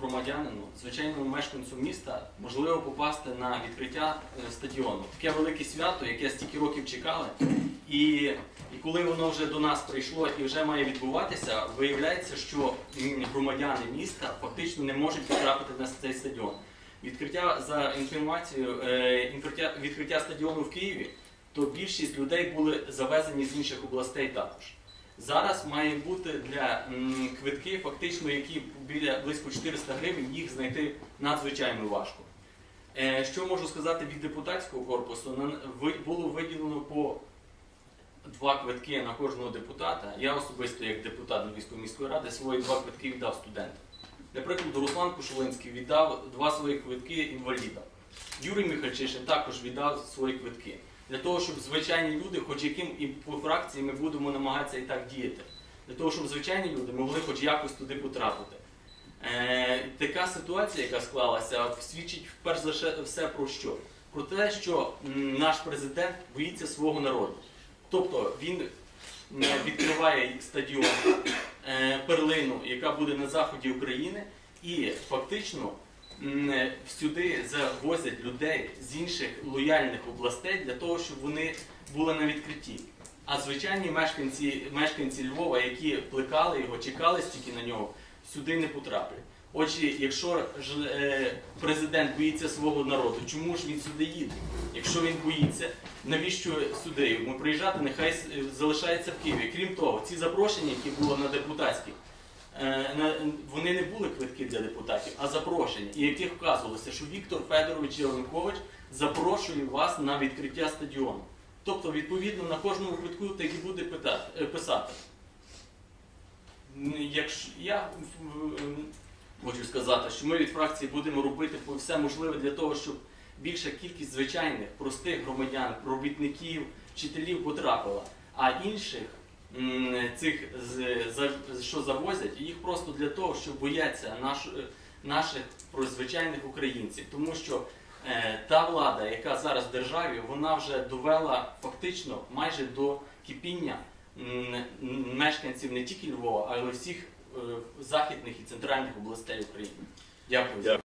громадянину, звичайному мешканцю міста, можливо попасти на відкриття е, стадіону. Таке велике свято, яке стільки років чекали. І, і коли воно вже до нас прийшло і вже має відбуватися, виявляється, що громадяни міста фактично не можуть потрапити на цей стадіон. Відкриття за інформацією, е, відкриття, відкриття стадіону в Києві, то більшість людей були завезені з інших областей також. Зараз має бути для квитки, фактично, які біля близько 400 гривень, їх знайти надзвичайно важко. Е, Що можу сказати від депутатського корпусу? Було виділено по два квитки на кожного депутата. Я особисто, як депутат Львівської міської ради, свої два квитки віддав студентам. Для прикладу, Руслан Кушулинський віддав два свої квитки інвалідам. Юрій Михальчишин також віддав свої квитки. Для того, щоб звичайні люди, хоч яким і по фракції ми будемо намагатися і так діяти, для того, щоб звичайні люди могли хоч якось туди потрапити. Е, така ситуація, яка склалася, свідчить перш за все- про що? Про те, що наш президент боїться свого народу. Тобто він відкриває стадіон е, перлину, яка буде на заході України, і фактично сюди завозять людей з інших лояльних областей для того, щоб вони були на відкритті. А звичайні мешканці, мешканці Львова, які плекали його, чекали стільки на нього, сюди не потраплять. Отже, якщо ж е, президент боїться свого народу, чому ж він сюди їде? Якщо він боїться, навіщо сюди йому приїжджати? Нехай е, залишається в Києві. Крім того, ці запрошення, які були на депутатських, е, вони не були квитки для депутатів, а запрошення, і яких вказувалося, що Віктор Федорович Єленкович запрошує вас на відкриття стадіону. Тобто, відповідно, на кожному квитку так і буде питати, е, писати. Якщо я хочу сказати, що ми від фракції будемо робити все можливе для того, щоб більша кількість звичайних простих громадян, робітників, вчителів потрапила, а інших цих що завозять, їх просто для того, що бояться наш, е, наших про- звичайних українців, тому що е, та влада, яка зараз в державі, вона вже довела фактично майже до кипіння мешканців не тільки Львова, але всіх е, західних і центральних областей України. Дякую.